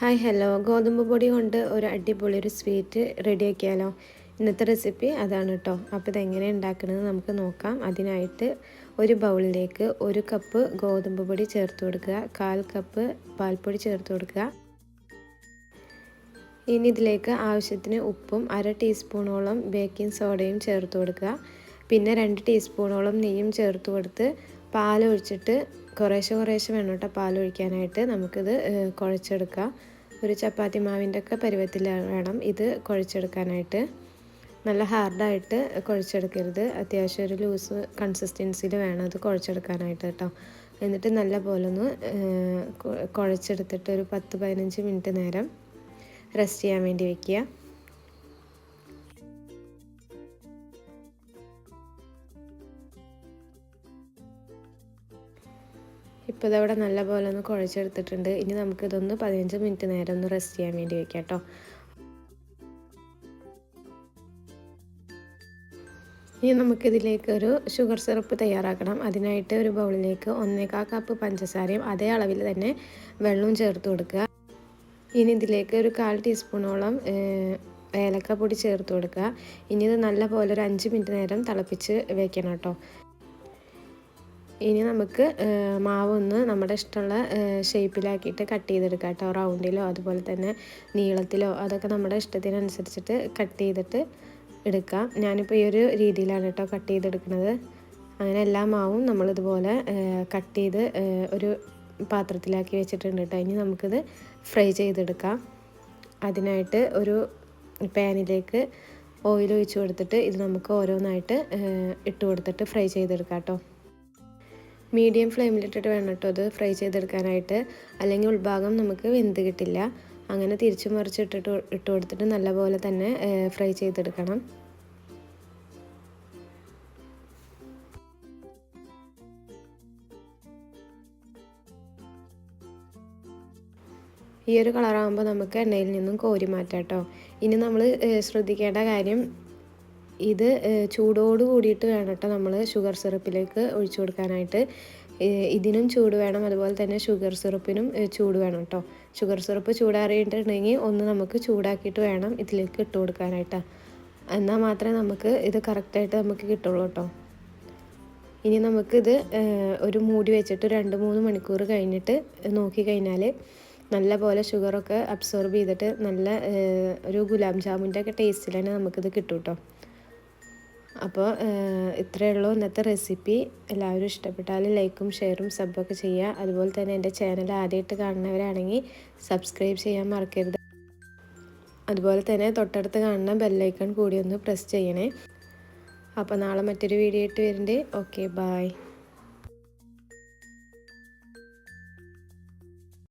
Hi hello. ഗോതമ്പ് പൊടി കൊണ്ട് ഒരു അടിപൊളി ഒരു സ്വീറ്റ് റെഡിയാക്കിയാലോ? ഇന്നത്തെ റെസിപ്പി അതാണ് കേട്ടോ അപ്പോൾ ഇതെങ്ങനെ ഉണ്ടാക്കണമെന്ന് നമുക്ക് നോക്കാം. അതിനായിട്ട് ഒരു ബൗളിലേക്ക് ഒരു കപ്പ് ഗോതമ്പ് പൊടി ചേർത്ത് കൊടുക്കുക. കാൽ കപ്പ് പാൽപ്പൊടി ചേർത്ത് കൊടുക്കുക. ഇനി ഇതിലേക്ക് ആവശ്യത്തിന് ഉപ്പും അര ടീസ്പൂണോളം ബേക്കിംഗ് സോഡയും ചേർത്ത് കൊടുക്കുക. പിന്നെ രണ്ട് ടീസ്പൂണോളം നെയ്യും ചേർത്ത് കൊടുത്ത് പാലൊഴിച്ചിട്ട് കുറേശ്ശെ കുറേശ്ശെ വേണം കേട്ടോ പാലൊഴിക്കാനായിട്ട് നമുക്കിത് കുഴച്ചെടുക്കാം. ഒരു ചപ്പാത്തി മാവിന്റെ ഒക്കെ പരുവത്തിൽ വേണം ഇത് കുഴച്ചെടുക്കാനായിട്ട്. നല്ല ഹാർഡായിട്ട് കുഴച്ചെടുക്കരുത്. അത്യാവശ്യം ഒരു ലൂസ് കൺസിസ്റ്റൻസിയിൽ വേണം അത് കുഴച്ചെടുക്കാനായിട്ട് കേട്ടോ. എന്നിട്ട് നല്ല പോലെ ഒന്ന് കുഴച്ചെടുത്തിട്ട് ഒരു പത്ത് പതിനഞ്ച് മിനിറ്റ് നേരം റെസ്റ്റ് ചെയ്യാൻ വേണ്ടി വയ്ക്കുക ഇപ്പോൾ ഇതവിടെ നല്ല പോലെ ഒന്ന് കുഴച്ചെടുത്തിട്ടുണ്ട്. ഇനി നമുക്കിതൊന്ന് പതിനഞ്ച് മിനിറ്റ് നേരം ഒന്ന് റെസ്റ്റ് ചെയ്യാൻ വേണ്ടി വെക്കാം കേട്ടോ ഇനി നമുക്കിതിലേക്ക് ഒരു ഷുഗർ സിറപ്പ് തയ്യാറാക്കണം. അതിനായിട്ട് ഒരു ബൗളിലേക്ക് ഒന്നേക്കാ കപ്പ് പഞ്ചസാരയും അതേ അളവിൽ തന്നെ വെള്ളവും ചേർത്ത് കൊടുക്കുക. ഇനി ഇതിലേക്ക് ഒരു കാൽ ടീസ്പൂണോളം ഏലക്ക പൊടി ചേർത്ത് കൊടുക്കുക. ഇനി ഇത് നല്ല പോലെ ഒരു അഞ്ച് മിനിറ്റ് നേരം തിളപ്പിച്ച് വെക്കണം കേട്ടോ ഇനി നമുക്ക് മാവ് ഒന്ന് നമ്മുടെ ഇഷ്ടമുള്ള ഷേപ്പിലാക്കിയിട്ട് കട്ട് ചെയ്തെടുക്കാം കേട്ടോ. റൗണ്ടിലോ അതുപോലെ തന്നെ നീളത്തിലോ അതൊക്കെ നമ്മുടെ ഇഷ്ടത്തിനനുസരിച്ചിട്ട് കട്ട് ചെയ്തിട്ട് എടുക്കാം. ഞാനിപ്പോൾ ഈ ഒരു രീതിയിലാണ് കേട്ടോ കട്ട് ചെയ്തെടുക്കുന്നത്. അങ്ങനെ എല്ലാ മാവും നമ്മളിതുപോലെ കട്ട് ചെയ്ത് ഒരു പാത്രത്തിലാക്കി വെച്ചിട്ടുണ്ട് കേട്ടോ. ഇനി നമുക്കിത് ഫ്രൈ ചെയ്തെടുക്കാം. അതിനായിട്ട് ഒരു പാനിലേക്ക് ഓയിൽ ഒഴിച്ച് കൊടുത്തിട്ട് ഇത് നമുക്ക് ഓരോന്നായിട്ട് ഇട്ട് കൊടുത്തിട്ട് ഫ്രൈ ചെയ്തെടുക്കാം കേട്ടോ. മീഡിയം ഫ്ലെയിമിലിട്ടിട്ട് വേണം കേട്ടോ അത് ഫ്രൈ ചെയ്തെടുക്കാനായിട്ട്. അല്ലെങ്കിൽ ഉൾഭാഗം നമുക്ക് വെന്ത് കിട്ടില്ല. അങ്ങനെ തിരിച്ചു മറിച്ചിട്ടിട്ട് ഇട്ട് കൊടുത്തിട്ട് നല്ലപോലെ തന്നെ ഫ്രൈ ചെയ്തെടുക്കണം. ഈ ഒരു കളറാകുമ്പോൾ നമുക്ക് എണ്ണയിൽ നിന്നും കോരി മാറ്റാം കേട്ടോ. ഇനി നമ്മൾ ശ്രദ്ധിക്കേണ്ട കാര്യം ഇത് ചൂടോട് കൂടിയിട്ട് വേണം കേട്ടോ നമ്മൾ ഷുഗർ സിറപ്പിലേക്ക് ഒഴിച്ചു കൊടുക്കാനായിട്ട്. ഇതിനും ചൂട് വേണം അതുപോലെ തന്നെ ഷുഗർ സിറപ്പിനും ചൂട് വേണം കേട്ടോ ഷുഗർ സിറപ്പ് ചൂടാറിയിട്ടുണ്ടെങ്കിൽ ഒന്ന് നമുക്ക് ചൂടാക്കിയിട്ട് വേണം ഇതിലേക്ക് ഇട്ട് കൊടുക്കാനായിട്ട്. എന്നാൽ മാത്രമേ നമുക്ക് ഇത് കറക്റ്റായിട്ട് നമുക്ക് കിട്ടുള്ളൂ കേട്ടോ ഇനി നമുക്കിത് ഒരു മൂടി വെച്ചിട്ട് രണ്ട് മൂന്ന് മണിക്കൂർ കഴിഞ്ഞിട്ട് നോക്കി കഴിഞ്ഞാൽ നല്ല പോലെ ഷുഗറൊക്കെ അബ്സോർബ് ചെയ്തിട്ട് നല്ല ഒരു ഗുലാബ് ജാമുന്റെ ഒക്കെ ടേസ്റ്റിൽ തന്നെ നമുക്കിത് കിട്ടും കേട്ടോ അപ്പോൾ ഇത്രയേ ഉള്ളൂ ഇന്നത്തെ റെസിപ്പി. എല്ലാവരും ഇഷ്ടപ്പെട്ടാൽ ലൈക്കും ഷെയറും സബ്ബൊക്കെ ചെയ്യുക. അതുപോലെ തന്നെ എന്റെ ചാനൽ ആദ്യമായിട്ട് കാണുന്നവരാണെങ്കിൽ സബ്സ്ക്രൈബ് ചെയ്യാൻ മറക്കരുത്. അതുപോലെ തന്നെ തൊട്ടടുത്ത് കാണുന്ന ബെല്ലൈക്കൺ കൂടി ഒന്ന് പ്രസ് ചെയ്യണേ. അപ്പോൾ നാളെ മറ്റൊരു വീഡിയോ ആയിട്ട് വരുന്നുണ്ട് ഓക്കെ ബായ്.